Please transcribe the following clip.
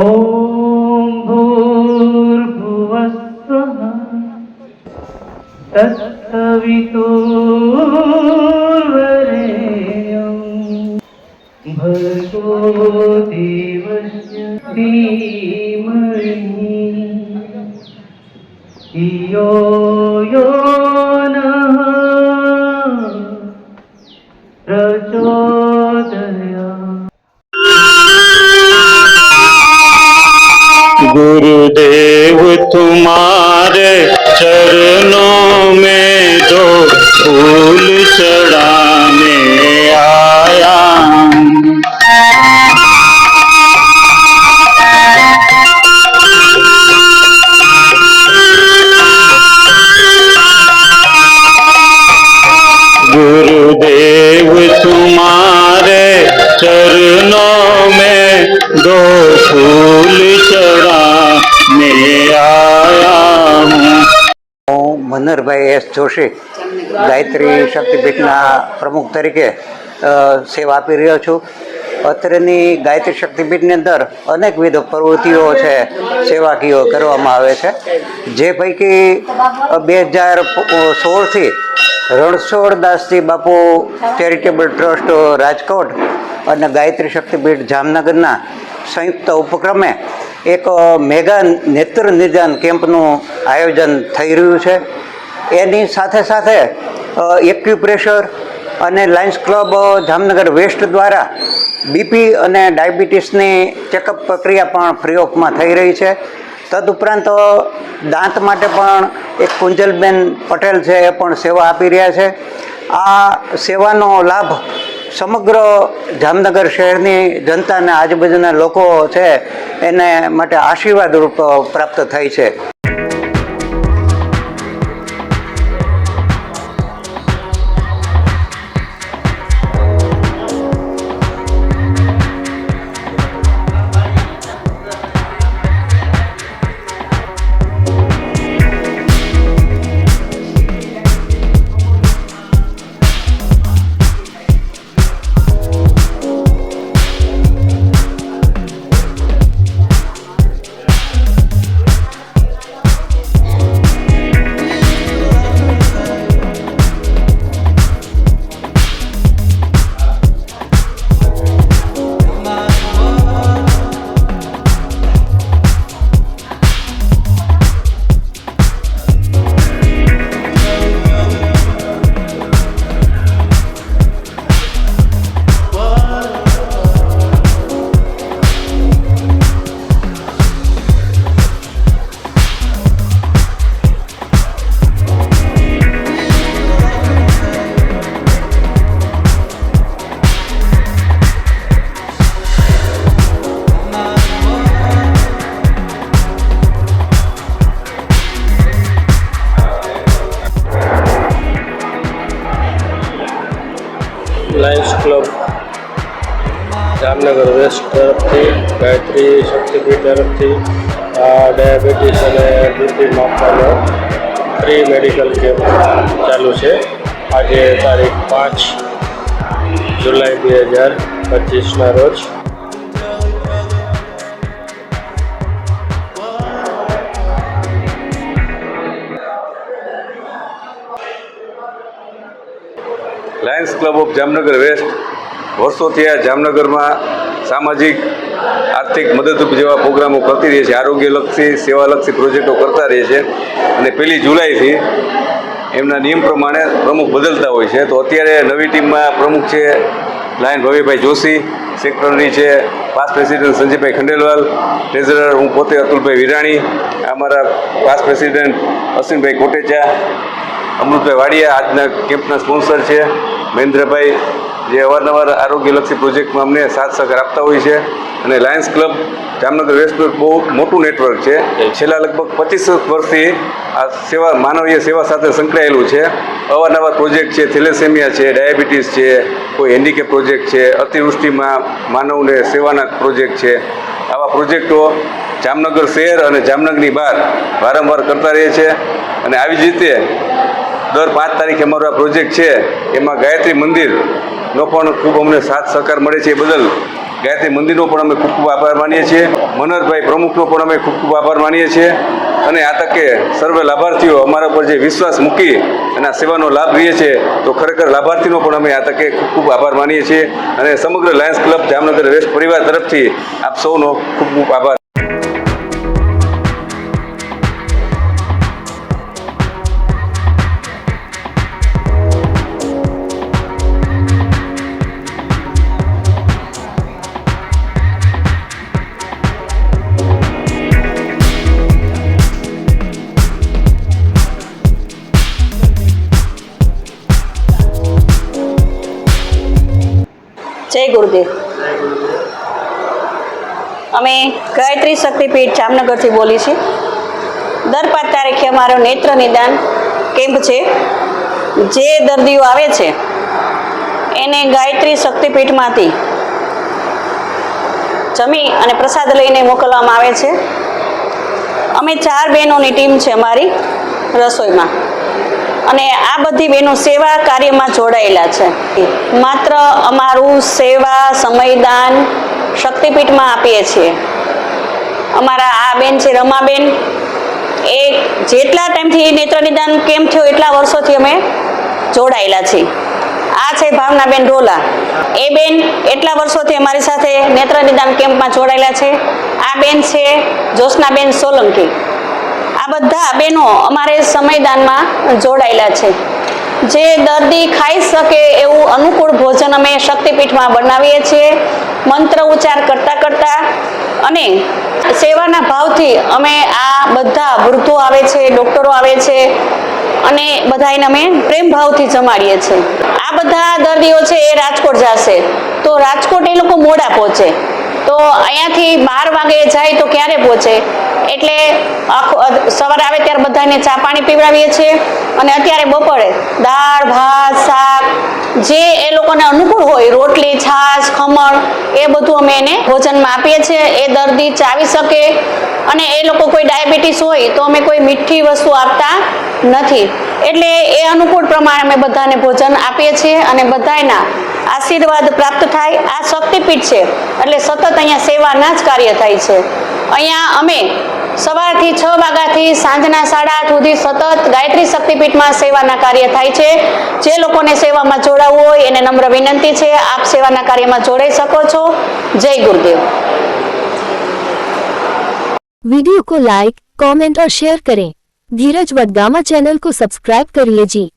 ॐ भूर्भुवस्वः तत्सवितुर्वरेण्यं भर्गो देवस्य धीमहि धियो यो दो फूल चढ़ाने आया हूँ હું મનહરભાઈ એસ જોશી ગાયત્રી શક્તિપીઠના પ્રમુખ તરીકે અ, સેવા આપી રહ્યો છું અત્રેની ગાયત્રી શક્તિપીઠની અંદર અનેકવિધ પ્રવૃત્તિઓ છે સેવાકીય કરવામાં આવે છે જે પૈકી બે હજાર સોળથી રણછોડદાસજી બાપુ ચેરિટેબલ ટ્રસ્ટ રાજકોટ અને ગાયત્રી શક્તિપીઠ જામનગરના સંયુક્ત ઉપક્રમે એક મેગા નેત્ર નિદાન કેમ્પનું આયોજન થઈ રહ્યું છે. એની સાથે સાથે એક્યુપ્રેશર અને લાયન્સ ક્લબ જામનગર વેસ્ટ દ્વારા બીપી અને ડાયાબિટીસની ચેકઅપ પ્રક્રિયા પણ ફ્રી ઓફમાં થઈ રહી છે. તદુપરાંત દાંત માટે પણ એક કુંજલબેન પટેલ છે એ પણ સેવા આપી રહ્યા છે. આ સેવાનો લાભ સમગ્ર જામનગર શહેરની જનતા અને આજુબાજુના લોકો છે, એને માટે આશીર્વાદ રૂપ પ્રાપ્ત થાય છે. જામનગર વેસ્ટ તરફથી, ગાયત્રી શક્તિપીઠ તરફથી ડાયાબિટીસ અને બીપી માપવાનો ફ્રી મેડિકલ કેમ્પ ચાલુ છે. આજે તારીખ પાંચ જુલાઈ બે હજાર પચીસના રોજ. Lions club of Jamnagar west વર્ષોથી આ જામનગરમાં સામાજિક, આર્થિક મદદરૂપ જેવા પ્રોગ્રામો કરતી રહી છે, આરોગ્યલક્ષી, સેવાલક્ષી પ્રોજેક્ટો કરતા રહે છે. અને પહેલી જુલાઈથી એમના નિયમ પ્રમાણે પ્રમુખ બદલતા હોય છે. તો અત્યારે નવી ટીમમાં પ્રમુખ છે લાયન ભવ્યભાઈ જોશી, સેક્રેટરી છે past president Sanjaybhai Khandelwal treasurer હું પોતે અતુલભાઈ વિરાણી, અમારા પાસ પ્રેસિડેન્ટ અશ્વિનભાઈ કોટેચા, અમૃતભાઈ વાડિયા, આજના કેમ્પના સ્પોન્સર છે, મહેન્દ્રભાઈ જે અવારનવાર આરોગ્યલક્ષી પ્રોજેક્ટમાં અમને સાથ સહકાર આપતા હોય છે અને લાયન્સ ક્લબ જામનગર વેસ્ટનું એક બહુ મોટું નેટવર્ક છે. છેલ્લા લગભગ પચીસ વર્ષથી આ સેવા, માનવીય સેવા સાથે સંકળાયેલું છે. અવારનવાર પ્રોજેક્ટ છે, થેલેસેમિયા છે, ડાયાબિટીસ છે, કોઈ હેન્ડીકેપ પ્રોજેક્ટ છે, અતિવૃષ્ટિમાં માનવને સેવાના પ્રોજેક્ટ છે. આવા પ્રોજેક્ટો જામનગર શહેર અને જામનગરની બહાર વારંવાર કરતા રહે છે અને આવી જ રીતે દર પાંચ તારીખે અમારો આ પ્રોજેક્ટ છે. એમાં ગાયત્રી મંદિરનો પણ ખૂબ અમને સાથ સહકાર મળે છે એ બદલ ગાયત્રી મંદિરનો પણ અમે ખૂબ ખૂબ આભાર માનીએ છીએ. મનોહરભાઈ પ્રમુખનો પણ અમે ખૂબ ખૂબ આભાર માનીએ છીએ. અને આ તકે સર્વે લાભાર્થીઓ અમારા પર જે વિશ્વાસ મૂકી અને આ સેવાનો લાભ લઈએ છે, તો ખરેખર લાભાર્થીનો પણ અમે આ તકે ખૂબ ખૂબ આભાર માનીએ છીએ. અને સમગ્ર લાયન્સ ક્લબ જામનગર વેસ્ટ પરિવાર તરફથી આપ સૌનો ખૂબ ખૂબ આભાર. જય ગુરુદેવ. અમે ગાયત્રી શક્તિપીઠ જામનગરથી બોલી છીએ. દર પાંચ તારીખે અમારો નેત્ર નિદાન કેમ્પ છે. જે દર્દીઓ આવે છે, એને ગાયત્રી શક્તિપીઠમાંથી જમી અને પ્રસાદ લઈને મોકલવામાં આવે છે. અમે ચાર બહેનોની ટીમ છે અમારી રસોઈમાં. અને આ બધી બહેનો સેવા કાર્યમાં જોડાયેલા છે. માત્ર અમારું સેવા, સમયદાન શક્તિપીઠમાં આપીએ છીએ. અમારા આ બેન છે, રમાબેન. એ જેટલા ટાઈમથી નેત્ર નિદાન કેમ્પ થયો એટલા વર્ષોથી અમે જોડાયેલા છીએ. આ છે ભાવનાબેન ઢોલા. એ બેન એટલા વર્ષોથી અમારી સાથે નેત્ર નિદાન કેમ્પમાં જોડાયેલા છે. આ બેન છે જોશનાબેન સોલંકી. આ બધા બહેનો અમારે સમયદાનમાં જોડાયેલા છે. જે દર્દી ખાઈ શકે એવું અનુકૂળ ભોજન અમે શક્તિપીઠમાં બનાવીએ છીએ, મંત્ર ઉચ્ચાર કરતાં કરતાં અને સેવાના ભાવથી અમે આ બધા વૃદ્ધો આવે છે, ડૉક્ટરો આવે છે અને બધાને અમે પ્રેમ ભાવથી જમાડીએ છીએ. આ બધા દર્દીઓ છે એ રાજકોટ જશે. તો રાજકોટ એ લોકો મોડા પહોંચે. તો અહીંયાથી બાર વાગે જાય તો ક્યારે પહોંચે? એટલે સવારે આવે ત્યારે બધાને ચા પાણી પીવડાવીએ છીએ. અને અત્યારે બપોરે દાળ, ભાત, શાક, જે એ લોકોને અનુકૂળ હોય, રોટલી, છાશ, ખમણ, એ બધું અમે એને ભોજનમાં આપીએ છીએ. એ દર્દી ચાવી શકે અને એ લોકો કોઈ ડાયાબિટીસ હોય તો અમે કોઈ મીઠી વસ્તુ આપતા નથી. એટલે એ અનુકૂળ પ્રમાણે અમે બધાને ભોજન આપીએ છીએ અને બધાના આશીર્વાદ પ્રાપ્ત થાય. આ શક્તિપીઠ છે. એટલે સતત અહીંયા સેવાના જ કાર્ય થાય છે. અહીંયા અમે સવારથી છ વાગ્યાથી સાંજના સાડા આઠ સુધી સતત ગાયત્રી શક્તિપીઠમાં સેવાના કાર્ય થાય છે જે લોકોને સેવામાં જોડાવવું હોય એને નમ્ર વિનંતી છે આપ સેવાના કાર્યમાં જોડાઈ શકો છો જય ગુરુદેવ वीडियो को लाइक कमेंट और शेयर करें धीरज वडगामा चैनल को सब्सक्राइब कर लीजिए